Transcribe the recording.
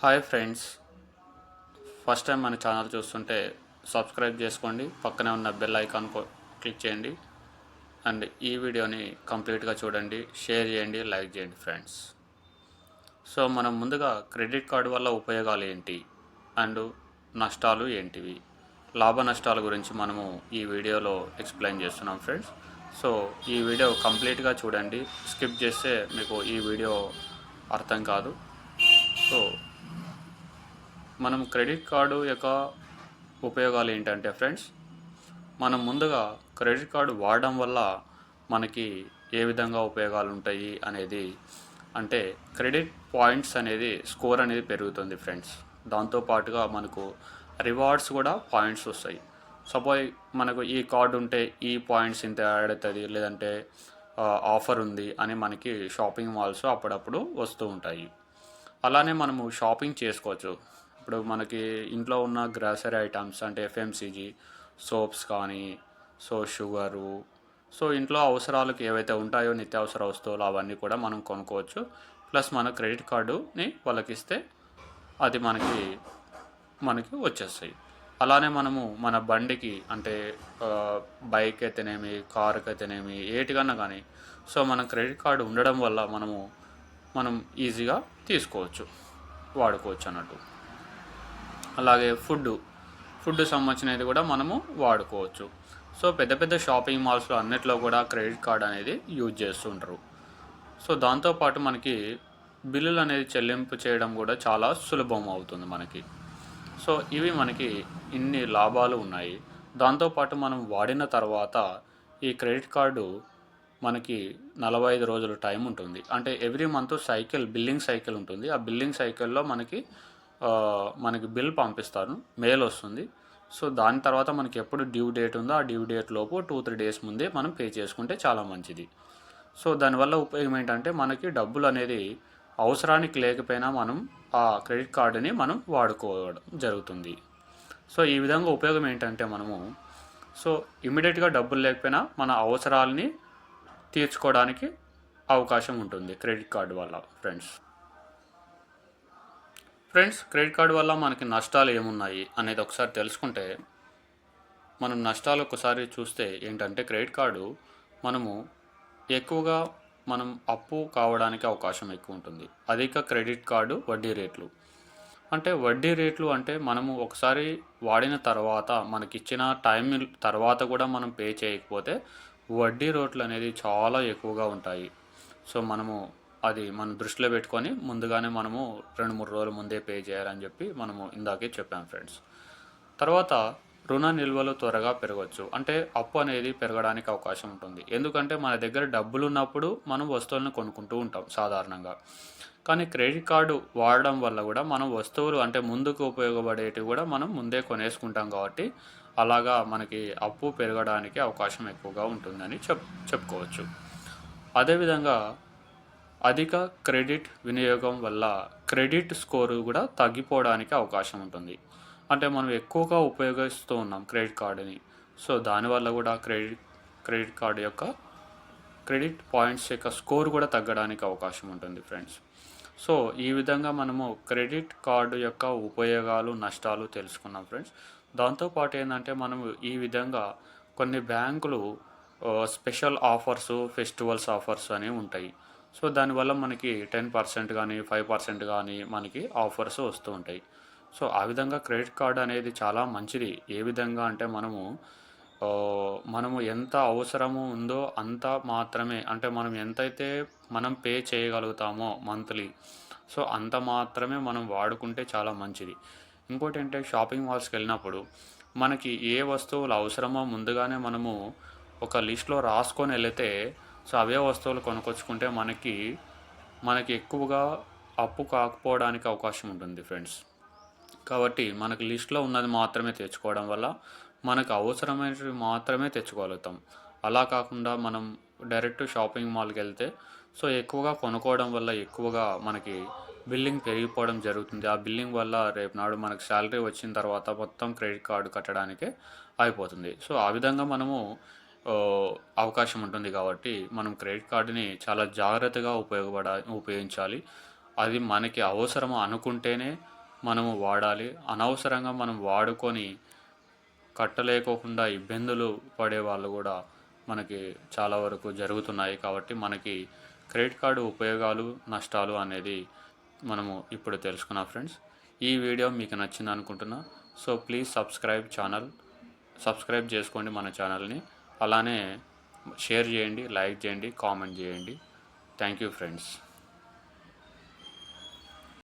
Hi friends. First time మన channel చూస్తుంటే subscribe చేసుకోండి. పక్కనే ఉన్న బెల్ ఐకాన్ క్లిక్ చేయండి. అండ్ ఈ వీడియోని కంప్లీట్గా చూడండి. షేర్ చేయండి. లైక్ చేయండి ఫ్రెండ్స్. సో మనం ముందుగా క్రెడిట్ కార్డు వల్ల ఉపయోగాలు ఏంటి? అండ్ నష్టాలు ఏంటివి? లాభ నష్టాల గురించి మనము ఈ వీడియోలో ఎక్స్ప్లెయిన్ చేస్తున్నాం ఫ్రెండ్స్. సో ఈ వీడియో కంప్లీట్గా చూడండి. స్కిప్ చేస్తే మీకు ఈ వీడియో అర్థం కాదు. సో మనం క్రెడిట్ కార్డు యొక్క ఉపయోగాలు ఏంటంటే ఫ్రెండ్స్ మనం ముందుగా క్రెడిట్ కార్డు వాడడం వల్ల మనకి ఏ విధంగా ఉపయోగాలు ఉంటాయి అనేది అంటే క్రెడిట్ పాయింట్స్ అనేది స్కోర్ అనేది పెరుగుతుంది ఫ్రెండ్స్. దాంతో పాటుగా మనకు రివార్డ్స్ కూడా పాయింట్స్ వస్తాయి. సపోజ్ మనకు ఈ కార్డు ఉంటే ఈ పాయింట్స్ ఇంత యాడ్ అవుతుంది లేదంటే ఆఫర్ ఉంది అని మనకి షాపింగ్ మాల్స్ అప్పుడప్పుడు వస్తూ ఉంటాయి. అలానే మనము షాపింగ్ చేసుకోవచ్చు. ఇప్పుడు మనకి ఇంట్లో ఉన్న గ్రాసరీ ఐటమ్స్ అంటే ఎఫ్ఎంసీజీ సోప్స్ కానీ సో షుగరు సో ఇంట్లో అవసరాలకు ఏవైతే ఉంటాయో నిత్యావసర వస్తువులు అవన్నీ కూడా మనం కొనుక్కోవచ్చు. ప్లస్ మన క్రెడిట్ కార్డుని వాళ్ళకి ఇస్తే అది మనకి మనకి వచ్చేస్తాయి. అలానే మనము మన బండికి అంటే బైక్ అయితేనేమి కారుకి అయితేనేమి ఏటికన్నా కానీ సో మన క్రెడిట్ కార్డు ఉండడం వల్ల మనము మనం ఈజీగా తీసుకోవచ్చు వాడుకోవచ్చు అన్నట్టు. అలాగే ఫుడ్ ఫుడ్ సంబంధించినది కూడా మనము వాడుకోవచ్చు. సో పెద్ద పెద్ద షాపింగ్ మాల్స్లో అన్నిట్లో కూడా క్రెడిట్ కార్డ్ అనేది యూజ్ చేస్తుంటారు. సో దాంతోపాటు మనకి బిల్లులు అనేది చెల్లింపు చేయడం కూడా చాలా సులభం అవుతుంది మనకి. సో ఇవి మనకి ఇన్ని లాభాలు ఉన్నాయి. దాంతోపాటు మనం వాడిన తర్వాత ఈ క్రెడిట్ కార్డు మనకి నలభై ఐదు రోజులు టైం ఉంటుంది. అంటే every month cycle billing cycle ఉంటుంది. ఆ బిల్లింగ్ సైకిల్లో మనకి మనకి బిల్ పంపిస్తారు. మెయిల్ వస్తుంది. సో దాని తర్వాత మనకి ఎప్పుడు డ్యూ డేట్ ఉందో ఆ డ్యూ డేట్ లోపు టూ త్రీ డేస్ ముందే మనం పే చేసుకుంటే చాలా మంచిది. సో దానివల్ల ఉపయోగం ఏంటంటే మనకి డబ్బులు అనేది అవసరానికి లేకపోయినా మనం ఆ క్రెడిట్ కార్డుని మనం వాడుకోవడం జరుగుతుంది. సో ఈ విధంగా ఉపయోగం ఏంటంటే మనము సో ఇమీడియట్గా డబ్బులు లేకపోయినా మన అవసరాలని తీర్చుకోవడానికి అవకాశం ఉంటుంది క్రెడిట్ కార్డు వల్ల ఫ్రెండ్స్. ఫ్రెండ్స్ క్రెడిట్ కార్డు వల్ల మనకి నష్టాలు ఏమున్నాయి అనేది ఒకసారి తెలుసుకుంటే మనం నష్టాలు ఒకసారి చూస్తే ఏంటంటే క్రెడిట్ కార్డు మనము ఎక్కువగా మనం అప్పు కావడానికి అవకాశం ఎక్కువ ఉంటుంది. అధిక క్రెడిట్ కార్డు వడ్డీ రేట్లు. అంటే వడ్డీ రేట్లు అంటే మనము ఒకసారి వాడిన తర్వాత మనకిచ్చిన టైం తర్వాత కూడా మనం పే చేయకపోతే వడ్డీ రేట్లు అనేది చాలా ఎక్కువగా ఉంటాయి. సో మనము అది మనం దృష్టిలో పెట్టుకొని ముందుగానే మనము రెండు మూడు రోజుల ముందే పే చేయాలని చెప్పి మనము ఇందాకే చెప్పాం ఫ్రెండ్స్. తర్వాత రుణ నిల్వలు త్వరగా పెరగవచ్చు అంటే అప్పు అనేది పెరగడానికి అవకాశం ఉంటుంది. ఎందుకంటే మన దగ్గర డబ్బులు ఉన్నప్పుడు మనం వస్తువులను కొనుక్కుంటూ ఉంటాం సాధారణంగా. కానీ క్రెడిట్ కార్డు వాడడం వల్ల కూడా మనం వస్తువులు అంటే ముందుకు ఉపయోగపడేటివి కూడా మనం ముందే కొనేసుకుంటాం కాబట్టి అలాగా మనకి అప్పు పెరగడానికి అవకాశం ఎక్కువగా ఉంటుందని చెప్ చెప్పుకోవచ్చు. అదేవిధంగా అధిక క్రెడిట్ వినియోగం వల్ల క్రెడిట్ స్కోరు కూడా తగ్గిపోవడానికి అవకాశం ఉంటుంది. అంటే మనం ఎక్కువగా ఉపయోగిస్తూ ఉన్నాం క్రెడిట్ కార్డుని. సో దానివల్ల కూడా క్రెడిట్ క్రెడిట్ కార్డు యొక్క క్రెడిట్ పాయింట్స్ యొక్క స్కోర్ కూడా తగ్గడానికి అవకాశం ఉంటుంది ఫ్రెండ్స్. సో ఈ విధంగా మనము క్రెడిట్ కార్డు యొక్క ఉపయోగాలు నష్టాలు తెలుసుకున్నాం ఫ్రెండ్స్. దాంతోపాటు ఏంటంటే మనము ఈ విధంగా కొన్ని బ్యాంకులు స్పెషల్ ఆఫర్స్ ఫెస్టివల్స్ ఆఫర్స్ అనేవి ఉంటాయి. సో దానివల్ల మనకి టెన్ పర్సెంట్ కానీ ఫైవ్ పర్సెంట్ కానీ మనకి ఆఫర్స్ వస్తూ ఉంటాయి. సో ఆ విధంగా క్రెడిట్ కార్డ్ అనేది చాలా మంచిది. ఏ విధంగా అంటే మనము మనము ఎంత అవసరము ఉందో అంత మాత్రమే. అంటే మనం ఎంతైతే మనం పే చేయగలుగుతామో మంత్లీ సో అంత మాత్రమే మనం వాడుకుంటే చాలా మంచిది. ఇంకోటి అంటే షాపింగ్ మాల్స్కి వెళ్ళినప్పుడు మనకి ఏ వస్తువులు అవసరమో ముందుగానే మనము ఒక లిస్ట్లో రాసుకొని వెళితే సో అవే వస్తువులు కొనుక్కొచ్చుకుంటే మనకి మనకి ఎక్కువగా అప్పు కాకపోవడానికి అవకాశం ఉంటుంది ఫ్రెండ్స్. కాబట్టి మనకు లిస్ట్లో ఉన్నది మాత్రమే తెచ్చుకోవడం వల్ల మనకు అవసరమైనవి మాత్రమే తెచ్చుకోగలుగుతాం. అలా కాకుండా మనం డైరెక్ట్ షాపింగ్ మాల్కి వెళ్తే సో ఎక్కువగా కొనుక్కోవడం వల్ల ఎక్కువగా మనకి బిల్లింగ్ పెరిగిపోవడం జరుగుతుంది. ఆ బిల్లింగ్ వల్ల రేపు నాడు మనకు శాలరీ వచ్చిన తర్వాత మొత్తం క్రెడిట్ కార్డు కట్టడానికే అయిపోతుంది. సో ఆ విధంగా మనము అవకాశం ఉంటుంది కాబట్టి మనం క్రెడిట్ కార్డుని చాలా జాగ్రత్తగా ఉపయోగపడ ఉపయోగించాలి. అది మనకి అవసరం అనుకుంటేనే మనము వాడాలి. అనవసరంగా మనం వాడుకొని కట్టలేకోకుండా ఇబ్బందులు పడే వాళ్ళు కూడా మనకి చాలా వరకు జరుగుతున్నాయి కాబట్టి మనకి క్రెడిట్ కార్డు ఉపయోగాలు నష్టాలు అనేది మనము ఇప్పుడు తెలుసుకున్నాం ఫ్రెండ్స్. ఈ వీడియో మీకు నచ్చింది అనుకుంటున్నా so please subscribe channel subscribe చేసుకోండి మన ఛానల్ని. అలానే షేర్ చేయండి లైక్ చేయండి కామెంట్ చేయండి. Thank you friends